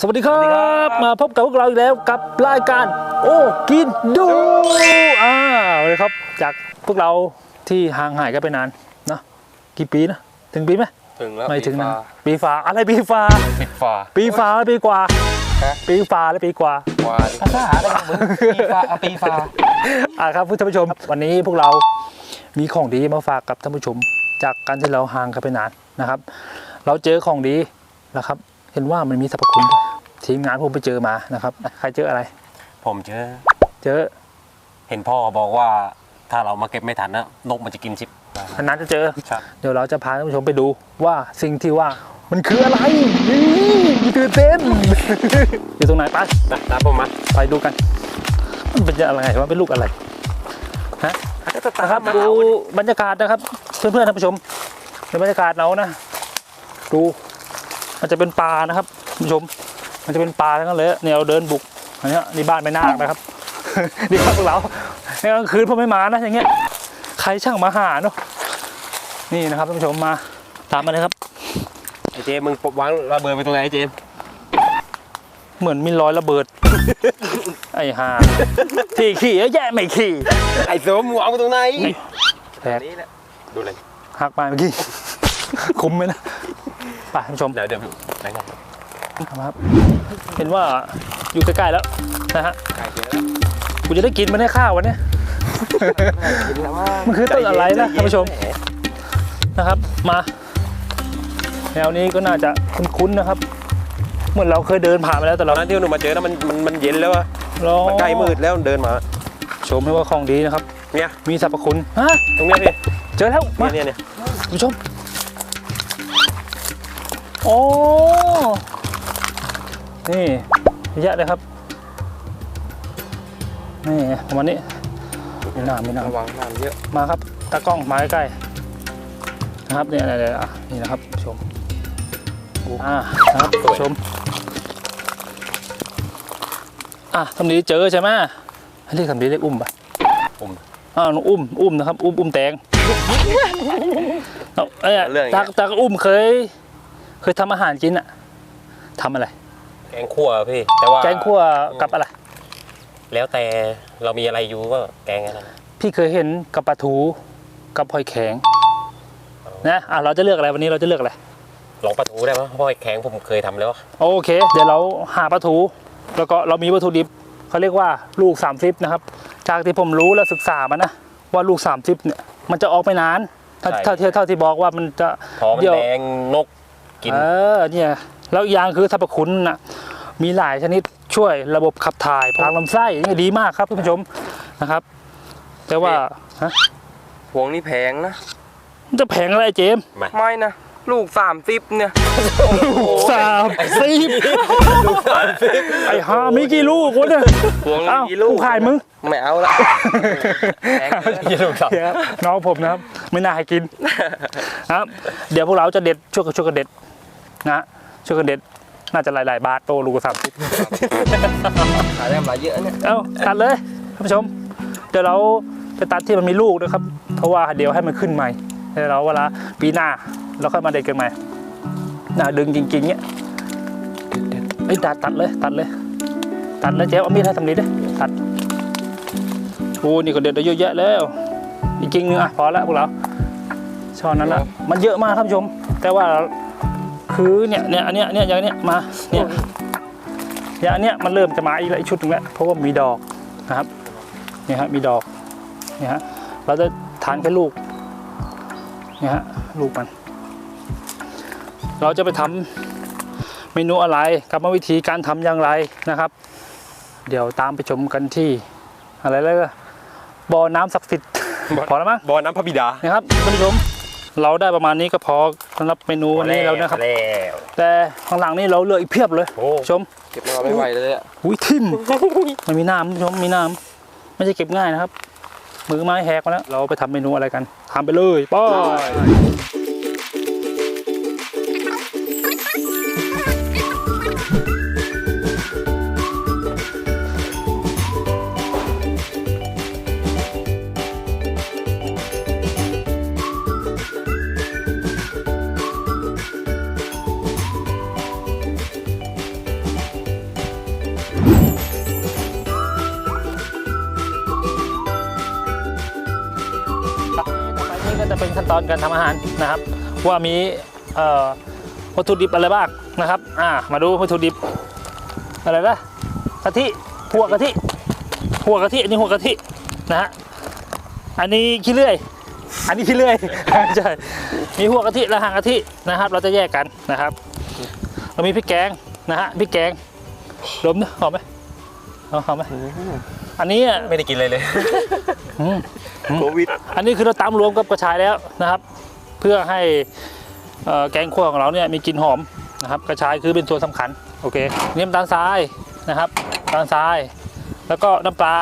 สวัสดีครับ มาพบกับพวกเราอีกแล้วกับรายการ โอ้กินดูอ่าเลยครับ จากพวกเราที่ห่างหายกันไปนานนะกี่ปีนะถึงปีไหมถึงแล้วไม่ถึงนะปีฟ้าปีฟ้าอะไรปีฟ้าปิดฟ้าปีฟ้าปีกว่าฮะปีฟ้าและปีกว่าวาภาษาอะไรของมึงปีฟ้าอะปีฟ้าอ่าครับท่านผู้ชม วันนี้พวกเรามีของดีมาฝากกับท่านผู้ชม จากการที่เราห่างกันไปนานนะครับ เราเจอของดีนะครับ เห็นว่ามันมีสรรพคุณด้วย ทีมงานผมไปเจอมานะครับ ใครเจออะไร ผมเจอ เจอ เห็นพ่อบอกว่าถ้าเรามาเก็บไม่ทันนะนกมันจะกินชิปนานๆจะเจอครับเดี๋ยวเราจะพาท่านผู้ชมไปดูว่าสิ่งที่ว่ามันคืออะไรนี่มีตื่นเต้นอยู่ตรงไหนไปนะตามผมมาไปดูกัน มันเป็นอะไรว่าเป็นลูกอะไรฮะนะครับดูบรรยากาศนะครับ เพื่อนๆท่านผู้ชมในบรรยากาศเรานะ ดูมันจะเป็นป่านะครับท่านผู้ชม มันจะเป็นป่าทั้งนั้นเลยเนี่ยเราเดินบุกอันเนี้ยนี่บ้านไม่นาคนะครับนี่ครับพวกเราในกลางคืนพวกไม่มานะอย่างเงี้ยใครช่างมาหาเนาะนี่นะครับท่านผู้ชมมาตามมาเลยครับไอ้เจมมึงปบวางระเบิดไปตรงไหนไอ้เจมเหมือนมีรอยระเบิด ไอ้ห่าที่ขี่เยอะแยะไม่ขี่ไอ้โสมวางไปตรงไหนแตกนี่แหละดูเลยหักไปเมื่อกี้ คุ้มไหมนะไปท่านผู้ชมเดี๋ยวเดี๋ยวไหนไง ครับ เห็นว่าอยู่ใกล้ๆแล้วนะฮะไก่เจอแล้วกูจะได้กินมันได้ข้าววันเนี้ยกินแล้วว่ามันคือต้นอะไรนะท่านผู้ชมนะครับมาแนวนี้ก็น่าจะคุ้นๆนะครับ เหมือนเราเคยเดินผ่านมาแล้วแต่ตอเรานนั้นที่หนูมาเจอนะมันมันมันเย็นแล้วอะลองมันใกล้มืดแล้วเดินมา ชมให้ว่าของดีนะครับ เนี่ยมีสรรพคุณฮะตรงเนี้ยพี่เจอแล้วมาเนี่ยเนี่ยท่านผู้ชมโอ้ นี่เยอะเลยครับ นี่ประมาณนี้มีน้ำมีน้ำระวังน้ำเยอะ มาครับตากล้องมาใกล้ๆนะครับเนี่ยเนี่ยเนี่ยอะนี่นะครับชมอ่านะครับชมอะทำนี้เจอใช่ไหมเรียกทำนี้เรียกอุ้มปะอุ้มอ่าน้องอุ้มอุ้มนะครับ อุ้มอุ้มแตงเอาเอ้ยเรื่องอย่างเงี้ตายตากอุ้มเคย เคยทำอาหารกินอะทำอะไร แกงคั่วพี่ แต่ว่าแกงคั่วกับอะไร แล้วแต่เรามีอะไรอยู่ก็แกงอะไรพี่เคยเห็นกับปลาทูกับหอยแข็งนะอะเราจะเลือกอะไรวันนี้เราจะเลือกอะไรลองปลาทูได้ไหมเพราะไอ้แข็งผมเคยทำแล้วอะโอเค เดี๋ยวเราหาปลาทูแล้วก็เรามีวัตถุดิบเขาเรียกว่าลูก30นะครับ จากที่ผมรู้และศึกษามานะว่าลูก30เนี่ยมันจะออกไม่นานเท่าเท่าที่เท่าที่บอกว่ามันจะพอมันเดี๋ยวแดงนกกินเออเนี่ย แล้วอีกอย่างคือสรรพคุณนะมีหลายชนิดช่วยระบบขับถ่ายทางลำไส้นี่ดีมากครับท่านผู้ชมนะครับ แต่ว่าฮะพวงนี่แพงนะมันจะแพงอะไรเจมส์ไม่นะ ลูกสามสิบเนี่ยสามสิบไอ้ห่ามีกี่ลูกวะเนี่ยพวงละเอ้ากี่ลูกกูขายมึงไม่เอาละแพงเกินยี่ลูกสามเดี๋ยวน้องผมนะครับ ไม่น่าให้กินนะครับ เดี๋ยวพวกเราจะเด็ดช่วยกันช่วยกันเด็ดนะ ช่วยกันเด็ดน่าจะหลายๆบาทโตลูกสามสิบขายได้มาเยอะเนี่ย เอ้าตัดเลยท่านผู้ชม เดี๋ยวเราจะตัดที่มันมีลูกนะครับ เพราะว่าเดี๋ยวให้มันขึ้นใหม่เดี๋ยวเราเวลาปีหน้าเราค่อยมาเด็ดกันใหม่น่าดึงจริงๆเนี้ยเอ้ยตัดตัดเลยตัดเลย ตัดแล้วเจ๊เอามีดให้ทำนี้ด้วยตัดโอ้นี่ก็เด็ดได้เยอะแยะแล้วอีกจริงนึงอะพอแล้วพวกเราช้อนนั้นละมันเยอะมากท่านผู้ชม แต่ว่า คือเนี่ยเนี่ยอันเนี้ยเนี่ยอย่างเนี้ยมาเนี่ยอย่างอันเนี้ยมันเริ่มจะมาอีกแล้วอีกชุดหนึงแล้วเพราะว่ามีดอกนะครับเนี่ยฮะมีดอกเนี่ยฮะเราจะทานแค่ลูกเนี่ยฮะลูกมัน เราจะไปทำเมนูอะไรกรรมวิธีการทำอย่างไรนะครับ เดี๋ยวตามไปชมกันที่อะไรแล้วก็บ่อน้ำศักดิ์สิทธิ์พอแล้วมั้งบอน้ำพระบิดานะครับท่านผู้ชม เราได้ประมาณนี้ก็พอสำหรับเมนูวันนี้แล้วนะครับ แล้วแต่ข้างหลังนี่เราเหลืออีกเพียบเลยโอ้ชมเก็บมาไม่ไหวเลยอะอุ้ยทิ่มมันมีน้ำท่านผู้ชมมีน้ำไม่ใช่เก็บง่ายนะครับ มือไม้แหกมาแล้วเราไปทำเมนูอะไรกันทำไปเลยไป้อย อนการทำอาหารนะครับ ว่ามีวัตถุดิบอะไรบ้างนะครับอ่ามาดูวัตถุดิบอะไรนะกะทิหัวกะทิหัวกะทิอันนี้หัวกะทินะฮะอันนี้ขี้เลื่อย อันนี้ขี้เลื่อยใช่มีหัวกะทิและหางกะทินะครับ เราจะแยกกันนะครับ เรามีพริกแกงนะฮะพริกแกงดมนะหอมไหมเอาหอมไหม อันนี้อะไม่ได้กินเลยเลยอืมโควิดอันนี้คือเราตำรวมกับกระชายแล้วนะครับ เพื่อให้เอ่อแกงคั่วของเราเนี่ยมีกลิ่นหอมนะครับ กระชายคือเป็นส่วนสำคัญโอเคนี่น้ำตาลทรายนะครับน้ำตาลทราย แล้วก็น้ำปลา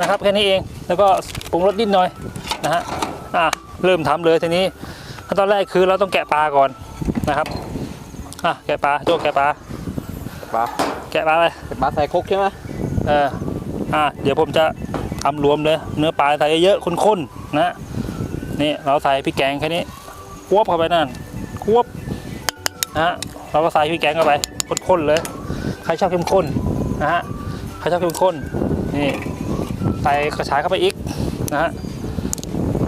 นะครับแค่นี้เองแล้วก็ปรุงรสนิดหน่อยนะฮะอะเริ่มทำเลยทีนี้ขั้นตอนแรกคือเราต้องแกะปลาก่อนนะครับอะแกะปลาโจกแกะปลาปลาแกะปลาไป ปลาใส่ครกใช่ไหมเออ อะเดี๋ยวผมจะทำรวมเลย เนื้อปลาใส่เยอะๆข้นๆนะนี่เราใส่พริกแกงแค่นี้ควบเข้าไปนั่นควบนะฮะเราก็ใส่พริกแกงเข้าไปข้นๆเลยใครชอบเข้มข้นนะฮะใครชอบเข้มข้นนี่ใส่กระชายเข้าไปอีกนะฮะ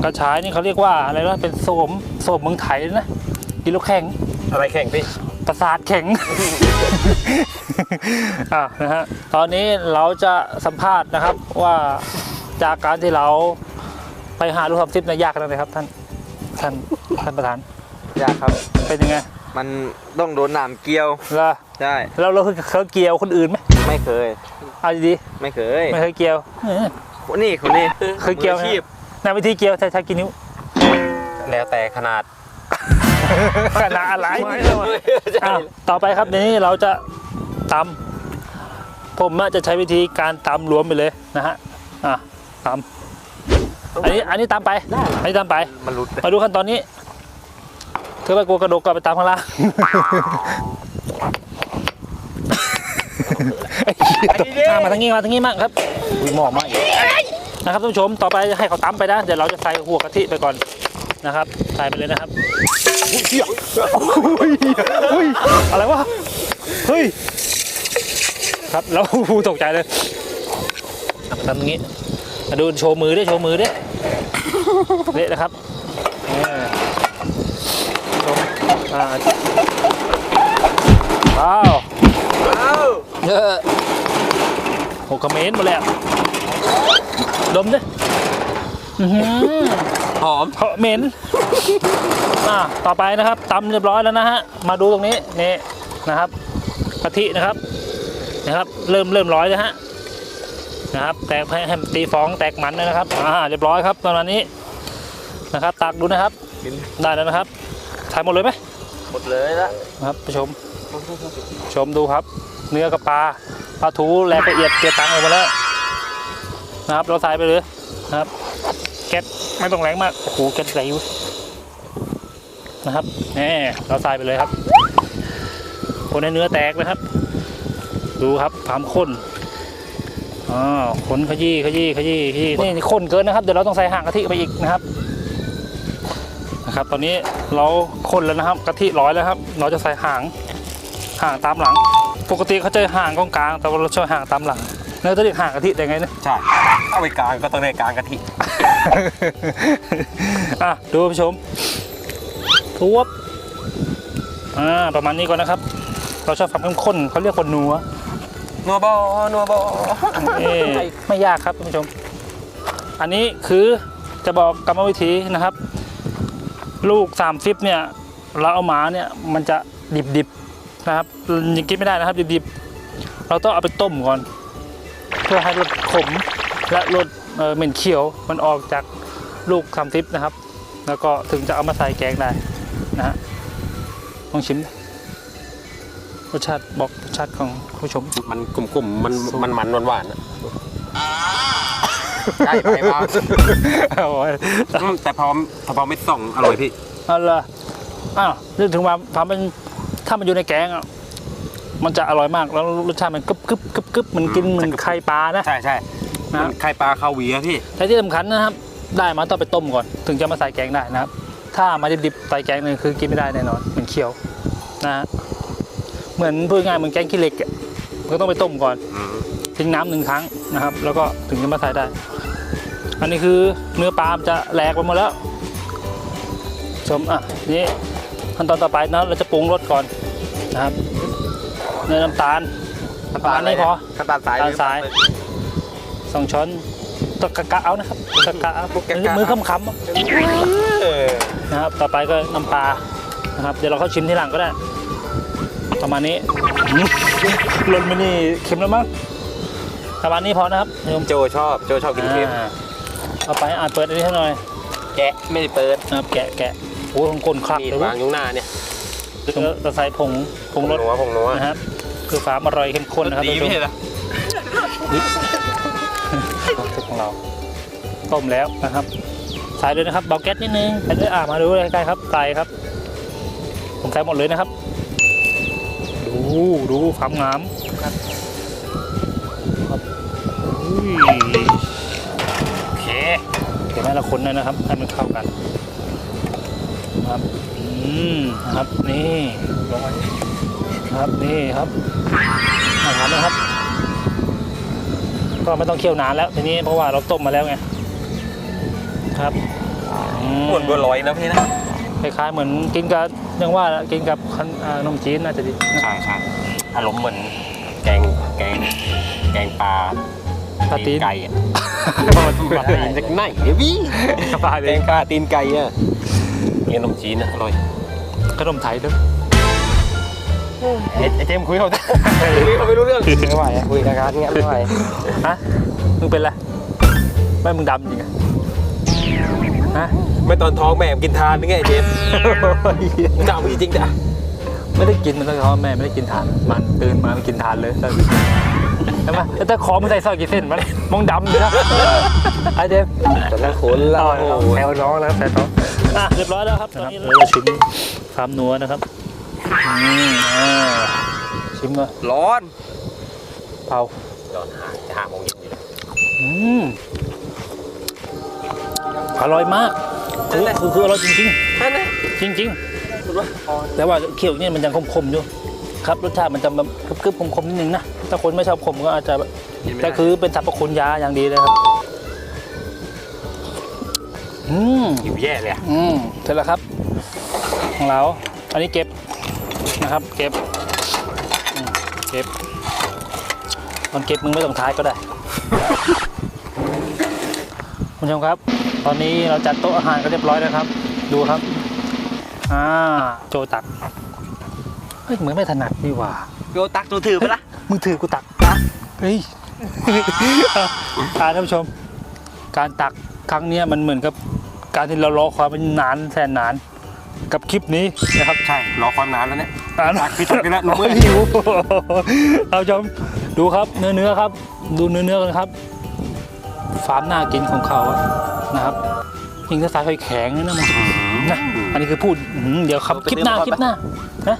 กระชายนี่เขาเรียกว่าอะไรนะเป็นโสมโสมเมืองไทยเลยนะกินล้วแข็งอะไรแข่งพี่ ประสาทแข็ง อะนะฮะตอนนี้เราจะสัมภาษณ์นะครับว่าจากการที่เราไปหาลูกทำซิปเนี่ยยากขนาดไหนครับท่านท่านท่านประธานยากครับ เป็นยังไงมันต้องโดนหนามเกลียวล่ะใช่เราเราเคยเคยเกี่ยวคนอื่นไหมไม่เคยเอาดีไม่เคยๆไม่เคยเกี่ยวเออคนนี้คนนี้เคยเกี่ยวไหมมืออาชีพในวิธีเกี่ยวใช้ใช้กี่นิ้วแล้วแต่ขนาด ขนาดอะไรอะต่อไปครับนี้เราจะตำผมอะจะใช้วิธีการตำรวมไปเลยนะฮะอะตำอันนี้อันนี้ตำไปอันนี้ตำไปมันรุดเลยมาดูขั้นตอนนี้เธอไปกลัวกระดกกลับไปตามข้างล่างอะมาทางนี้มาทางนี้มั่งครับอุ้ยหมอกมากอีกนะครับท่านผู้ชมต่อไปให้เขาตำไปนะเดี๋ยวเราจะใส่หัวกะทิไปก่อนนะครับ ใส่ไปเลยนะครับ อุ้ยเหี้ยอุ้ยเฮ้ยอะไรวะเฮ้ยครับแล้วตกใจเลยอะมาทำอย่างนี้มาดูโชว์มือด้วยโชว์มือด้วยเละนะครับเออชมอ่าว้าวเยอะหกคอมเมนต์หมดแล้วดมดิอื้อ หือหอมคอมเมนต์อ่าต่อไปนะครับตำเรียบร้อยแล้วนะฮะมาดูตรงนี้นี่นะครับกะทินะครับนะครับ เริ่มเริ่มร้อยแล้วฮะนะครับ แตกให้ให้มันตีฟองแตกมันเลยนะครับอ่าเรียบร้อยครับประมาณนี้นะครับ ตักดูนะครับได้แล้วนะครับถ่ายหมดเลยไหมหมดเลยละนะครับผู้ชม ชมดูครับ เนื้อกับปลาปลาทูแลกละเอียดเกลียตังออกมาแล้วนะครับ เราใส่ไปเลยนะครับ แก๊สไม่ต้องแรงมากโอ้โหแก๊สไหลนะครับนี่เราใส่ไปเลยครับคนให้เนื้อแตกนะครับ ดูครับความข้นอ่าคนขยี้ขยี้ขยี้ขยี้นี่ข้นเกินนะครับ เดี๋ยวเราต้องใส่ห่างกะทิไปอีกนะครับนะครับ ตอนนี้เราคนแล้วนะครับกะทิร้อยแล้วครับ เราจะใส่หางหางตามหลัง ปกติเขาจะหางกองกลางแต่เราชอบหางตามหลังแล้วจะเรียกหางกะทิได้ไงเนี่ยใช่เอาไปกลางก็ต้องได้กลางกะทิ อะดูผู้ชมทวบอ่าประมาณนี้ก่อนนะครับ เราชอบความเข้มข้นเขาเรียกคนนัวนัวบอนัวบอเอ้ยไม่ยากครับท่านผู้ชม อันนี้คือจะบอกกรรมวิธีนะครับ ลูกสามฟิปเนี่ย เราเอาหมาเนี่ยมันจะดิบๆนะครับยังกินไม่ได้นะครับดิบๆเราต้องเอาไปต้มก่อน เพื่อให้รสขมและรส เอ่อเหม็นเขียวมันออกจากลูกสามฟิปนะครับ แล้วก็ถึงจะเอามาใส่แกงได้นะฮะลองชิมดิรสชาติบอกรสชาติของผู้ชม มันกลุ่มๆมันมันมันหวานๆอะใกล้ไปมาเอาไว้อืมแต่พอพอพอเม็ดส่องอร่อยพี่เอาละอ้าวนึกถึงว่าทำเป็นถ้ามันอยู่ในแกงอะมันจะอร่อยมากแล้วรสชาติมันกึบกึบกึบกึบมันกินเหมือนไข่ปลานะใช่ใช่ นะมันไข่ปลาคาเวียร์พี่ แต่ที่สำคัญนะครับ ได้มาต้องไปต้มก่อน ถึงจะมาใส่แกงได้นะครับ ถ้ามาดิบๆใส่แกงเนี่ยคือกินไม่ได้แน่นอนเหมือนเคี้ยวนะฮะเหมือนพูดง่ายๆเหมือนแกงขี้เหล็กอะมันก็ต้องไปต้มก่อน ทิ้งน้ำหนึ่งครั้งนะครับ แล้วก็ถึงจะมาใส่ได้ อันนี้คือเนื้อปลาล์มจะแหลกไปหมดแล้วชมอะนี่ขั้นตอนต่อไปนะเราจะปรุงรสก่อนนะครับเนยน้ำตาลประมาณนี้พอน้ำตาลทรายน้ำตาลทราย สองช้อนตะกะกะเอานะครับตะกะเอามือคำคำๆเออนะครับต่อไปก็น้ำปลานะครับเดี๋ยวเราเข้าชิมทีหลังก็ได้ ประมาณนี้อืมลนไปนี่เค็มแล้วมั้งประมาณนี้พอนะครับโยมโจชอบโจชอบกินเค็มอ่าต่อไปอ่านเปิดอันนี้ให้หน่อย แกะไม่ได้เปิดนะครับแกะแกะโอ้ยของกลนคลักนี่เลยวางอยู่หน้าเนี่ยแล้วเราใส่ผงผงรสนัวผงนัวนะครับ คือความอร่อยเข้มข้นนะครับดีท่านไม่ผู้ชใช่มเหรอซุปของเรา ต้มแล้วนะครับ ใส่เลยนะครับเบาแก๊สนิดนึงใส่ด้วยอ่ามาดูใกล้ๆครับใส่ครับ ผมใส่หมดเลยนะครับ ดูดูความงามครับอุ้ยโอเคเดี๋ยวให้เราคนเลยนะครับให้มันเข้ากันครับอืมนะครับนี่ครับนี่ครับอาหารนะครับ ก็ไม่ต้องเคี่ยวนานแล้วทีนี้เพราะว่าเราต้มมาแล้วไง ครับอืเหมือนบัวลอยนะพี่นะคล้ายๆเหมือนกินกับยังว่ากินกับขนอ่านมจีนน่าจะดีใช่ใช่อารมณ์เหมือนแกงแกงแกงปลาปลาตีนไก่อะปลาตีนจากไหนเนี่ยพี่ปลาแกเองงปลาตีนไก่อะนี่ขนมจีนนะอร่อยขนมไทยด้วยไอ้ไอ้เจมส์คุยเขาคุยเขาไม่รู้เรื่องไม่ไหวอะคุยกับการเงี้ยไม่ไหวฮะมึงเป็นไรไม่มึงดำจริงอะ ฮะไม่ตอนท้องแม่กินทานนี่ไงเจมมึงด่ามึงจริงจ้ะไม่ได้กินมันตั้งแต่พ่อแม่ไม่ได้กินทาน มันตื่นมาไม่กินทานเลยใช่ไหมแล้วแต่ขอมึงใส่ซอยกี่เส้นมาเลยมองดำเลยนะไอเจมส์แต่ละคนละเอาโอ้เอาโหแซวน้องแล้วแซวน้องอะเรียบร้อยแล้วครับตอนนี้เราจะชิมความนัวนะครับอืมอ่าชิมก่อนร้อนเผาตอนหาจะหาโมงเย็นอยู่เลยอืม อร่อยมากคือคือคืออร่อยจริงนั่นนะๆจริง ๆ แต่ว่าเคี่ยวเนี่ยมันยังคมๆอยู่ครับรสชาติมันจะแบบกรึบๆคมๆนิดนึงนะถ้าคนไม่ชอบขมก็อาจจะแบบแต่คือเป็นสรรพคุณยาอย่างดีเลยครับอืมหิวแย่เลยอะอืมเสร็จแล้วครับ ของเรา อันนี้เก็บนะครับ เก็บอืมเก็บตอนเก็บมึงไม่ต้องท้ายก็ได้คุณผู้ชมครับ ตอนนี้เราจัดโต๊ะอาหารก็เรียบร้อยแล้วครับ ดูครับอ่าโจตักเฮ้ยเหมือนไม่ถนัดนี่หว่าโยตักตัวถือไปละมึงถือกูตักนะเฮ้ยอ่าท่านผู้ชม การตักครั้งเนี้ยมันเหมือนกับการที่เรารอความเป็นนานแสนนานกับคลิปนี้นะครับใช่รอความนานแล้วเนี่ยอ่าตักพี่ตักกันแล้วหนูไม่ไม่หิวท่านผู้ชมดูครับเนื้อเนื้อครับ ดูเนื้อเนื้อกันครับ ฟาร์มน่ากินของเขาอะนะครับยิงถ้าสายไฟแข็งเลยนะมันนะอันนี้คือพูดอื้อหือเดี๋ยวครับคลิปหน้าคลิปหน้านะ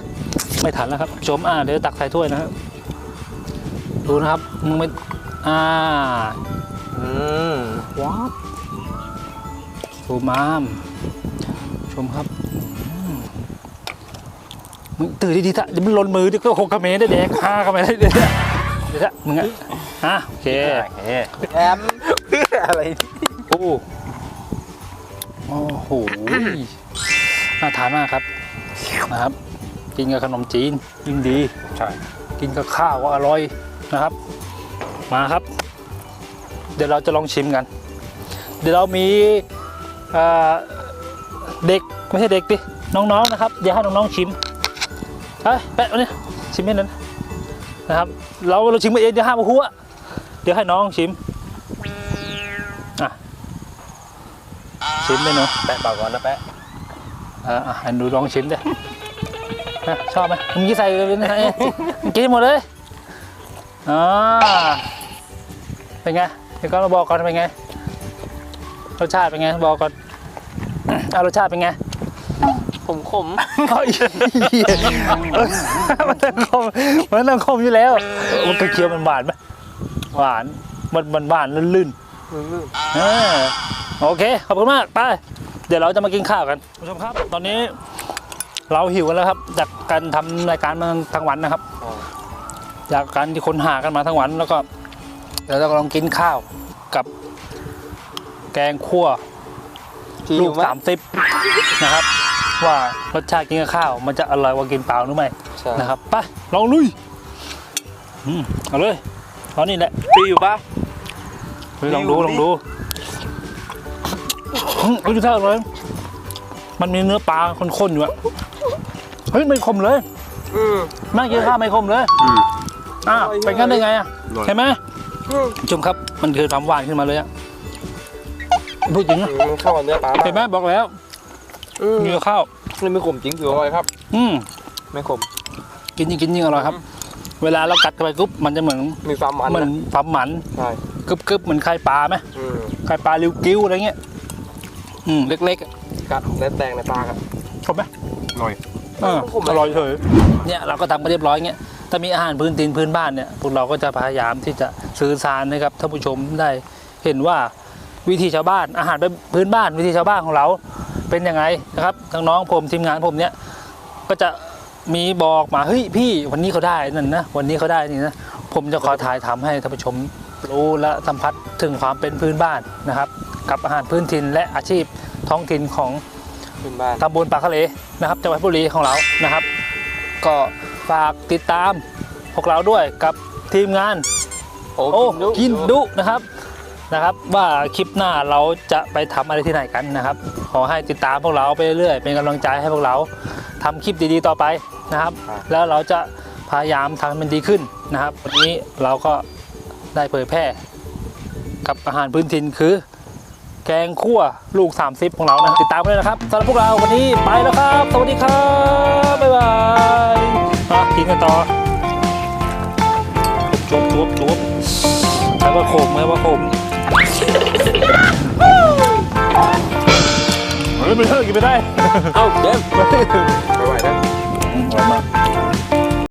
ไม่ทันแล้วครับผู้ชมอ่าเดี๋ยวตักใส่ถ้วยนะครับดูนะครับมึงไม่อ่าอืมว้าวดูมามชมครับอืมมึงตื่นดีๆทะเดี๋ยวมันหล่นมือเดี๋ยวก็หกกระเมนได้แดกห้ากระเมนได้เดี๋ยวนะเดี๋ยวนะมึงอะอะโอเค โอเค แอมเพื่ ออะไรโอ้โอ้โหน่าทานมากครับนะครับ กินกับขนมจีนยิ่งดี ใช่ กินกับข้าวก็อร่อยนะครับ มาครับ เดี๋ยวเราจะลองชิมกัน เดี๋ยวเรามีเอ่อเด็กไม่ใช่เด็กดิน้องๆนะครับเดี๋ยวให้น้องๆชิมเฮ้ยแปะเอาเนี่ยชิมให้หนั้นนะครับ เราเราชิมมาเองเดี๋ยวห้ามเอาหัวเดี๋ยวให้น้องชิม ชิมไปหนูแปะเปล่าก่อนนะแปะอะอะให้หนูลองชิมดิอะชอบไหมมึงกี่ใส่เลยนะเอ๊ะมึงกินหมดเลยอ่าเป็นไงเดี๋ยวก็มาบอกก่อนเป็นไงรสชาติเป็นไงบอกก่อนอะรสชาติเป็นไงผมขมเฮ้ยเอ้ยมันต้องคมมันต้องคมอยู่แล้วมันเคี้ยวมันหวานไหมหวานมันมันหวานลื่นๆ เออ โอเค ขอบคุณมาก ไป เดี๋ยวเราจะมากินข้าวกันผู้ชมครับ ตอนนี้เราหิวกันแล้วครับ จากการทำรายการมาทั้งวันนะครับ จากการที่คนหากันมาทั้งวันแล้วก็ เดี๋ยวเรากำลังกินข้าวกับแกงคั่วลูกสามสิบนะครับ ว่ารสชาติกินกับข้าว มันจะอร่อยกว่ากินเปล่าหรือไม่ใช่นะครับไปลองลุยอืมเอาเลยเอานี่แหละปีอยู่ปะเฮ้ยลองดูลองดู อืมเอาดูท่าเลยมันมีเนื้อปลาข้นๆอยู่อะเฮ้ยไม่ขมเลยอืมแม่กินข้าวไม่ขมเลยอ้าวเป็นงั้นได้ไงอะอร่อยเห็นไหมชมครับ มันคือความหวานขึ้นมาเลยอะพูดจริงนะมันเข้ากับเนื้อปลาเห็นไหมบอกแล้วอืมมีกับข้าวนี่ไม่ขมจริงถืออร่อยครับ อืมไม่ขม กินยิ่งกินยิ่งอร่อยครับ เวลาเรากัดเข้าไปปุ๊บมันจะเหมือนมีความมันเหมือนความหมันใช่กรึบกึบๆเหมือนไข่ปลาไหมอืมไข่ปลาริวกิ้วอะไรเงี้ย อืม เล็กๆอะกัดและแตงในปากอะครบไหมอร่อยเออผมไม่อร่อยเฉยเนี่ยเราก็ทำกันเรียบร้อยเงี้ย ถ้ามีอาหารพื้นถิ่นพื้นบ้านเนี่ยพวกเราก็จะพยายามที่จะสื่อสารให้กับท่านผู้ชมได้เห็นว่าวิธีชาวบ้านอาหารพื้นบ้านวิธีชาวบ้านของเราเป็นยังไงนะครับทางน้องผมทีมงานผมเนี่ยก็จะมีบอกมาเฮ้ยพี่วันนี้เขาได้นั่นนะวันนี้เขาได้นี่นะผมจะขอถ่ายทำให้ท่านผู้ชม รู้และสัมผัสถึงความเป็นพื้นบ้านนะครับ กับอาหารพื้นถิ่นและอาชีพท้องถิ่นของขึ้นบ้านตำบลปากทะเลนะครับจังหวัดเพชรบุรีของเรานะครับ ก็ฝากติดตามพวกเราด้วยกับทีมงานโอ้โอ้กิกินนดุดุนะครับนะครับ ว่าคลิปหน้าเราจะไปทำอะไรที่ไหนกันนะครับ ขอให้ติดตามพวกเราไปเรื่อยๆเป็นกำลังใจให้พวกเราทำคลิปดีๆต่อไปนะครับ แล้วเราจะพยายามทำให้มันดีขึ้นนะครับ วันนี้เราก็ ได้เผยแพร่ กับอาหารพื้นถิ่นคือ แกงคั่วลูก 30 ของเรานะ ติดตามกันเลยนะครับสำหรับพวกเราวันนี้ไปแล้วครับ สวัสดีครับ บ๊ายบายมากินกันต่อจุบจุบจุบใครว่าขมไหมว่าขมเฮ้ยไม่เลิกกินไม่ได้ เอ้าเจมส์ไม่ได้ไม่ไหวนะอร่อยมาก